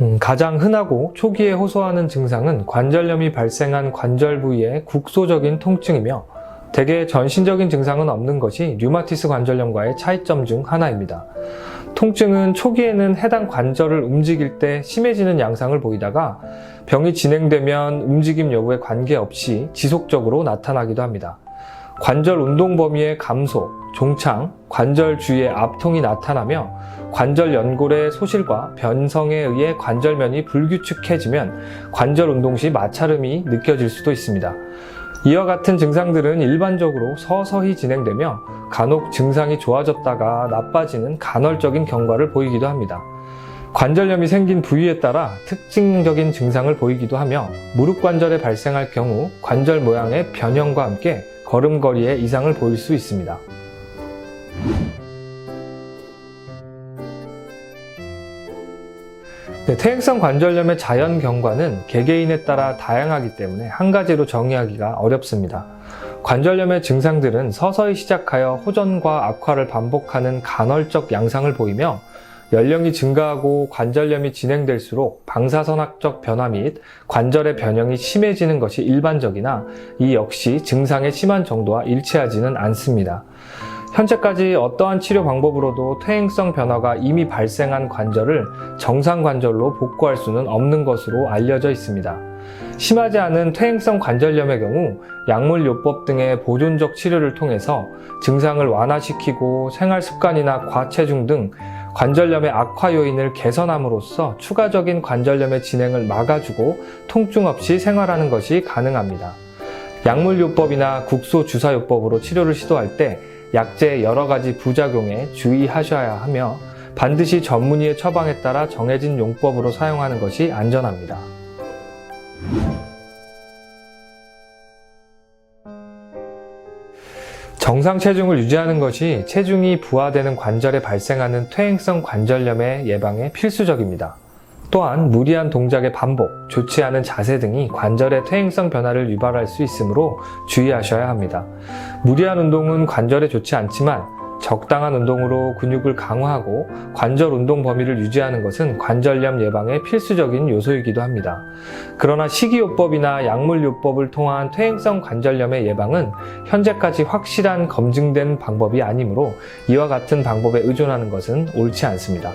음, 가장 흔하고 초기에 호소하는 증상은 관절염이 발생한 관절 부위의 국소적인 통증이며 대개 전신적인 증상은 없는 것이 류마티스 관절염과의 차이점 중 하나입니다. 통증은 초기에는 해당 관절을 움직일 때 심해지는 양상을 보이다가 병이 진행되면 움직임 여부에 관계없이 지속적으로 나타나기도 합니다. 관절 운동 범위의 감소, 종창, 관절 주위의 압통이 나타나며 관절 연골의 소실과 변성에 의해 관절면이 불규칙해지면 관절 운동 시 마찰음이 느껴질 수도 있습니다. 이와 같은 증상들은 일반적으로 서서히 진행되며 간혹 증상이 좋아졌다가 나빠지는 간헐적인 경과를 보이기도 합니다. 관절염이 생긴 부위에 따라 특징적인 증상을 보이기도 하며 무릎 관절에 발생할 경우 관절 모양의 변형과 함께 걸음걸이에 이상을 보일 수 있습니다. 네, 퇴행성 관절염의 자연 경과는 개개인에 따라 다양하기 때문에 한 가지로 정의하기가 어렵습니다. 관절염의 증상들은 서서히 시작하여 호전과 악화를 반복하는 간헐적 양상을 보이며 연령이 증가하고 관절염이 진행될수록 방사선학적 변화 및 관절의 변형이 심해지는 것이 일반적이나 이 역시 증상의 심한 정도와 일치하지는 않습니다. 현재까지 어떠한 치료 방법으로도 퇴행성 변화가 이미 발생한 관절을 정상 관절로 복구할 수는 없는 것으로 알려져 있습니다. 심하지 않은 퇴행성 관절염의 경우 약물 요법 등의 보존적 치료를 통해서 증상을 완화시키고 생활 습관이나 과체중 등 관절염의 악화 요인을 개선함으로써 추가적인 관절염의 진행을 막아주고 통증 없이 생활하는 것이 가능합니다. 약물요법이나 국소주사요법으로 치료를 시도할 때 약제의 여러 가지 부작용에 주의하셔야 하며 반드시 전문의의 처방에 따라 정해진 용법으로 사용하는 것이 안전합니다. 정상 체중을 유지하는 것이 체중이 부하되는 관절에 발생하는 퇴행성 관절염의 예방에 필수적입니다. 또한 무리한 동작의 반복, 좋지 않은 자세 등이 관절의 퇴행성 변화를 유발할 수 있으므로 주의하셔야 합니다. 무리한 운동은 관절에 좋지 않지만 적당한 운동으로 근육을 강화하고 관절 운동 범위를 유지하는 것은 관절염 예방의 필수적인 요소이기도 합니다. 그러나 식이요법이나 약물요법을 통한 퇴행성 관절염의 예방은 현재까지 확실한 검증된 방법이 아니므로 이와 같은 방법에 의존하는 것은 옳지 않습니다.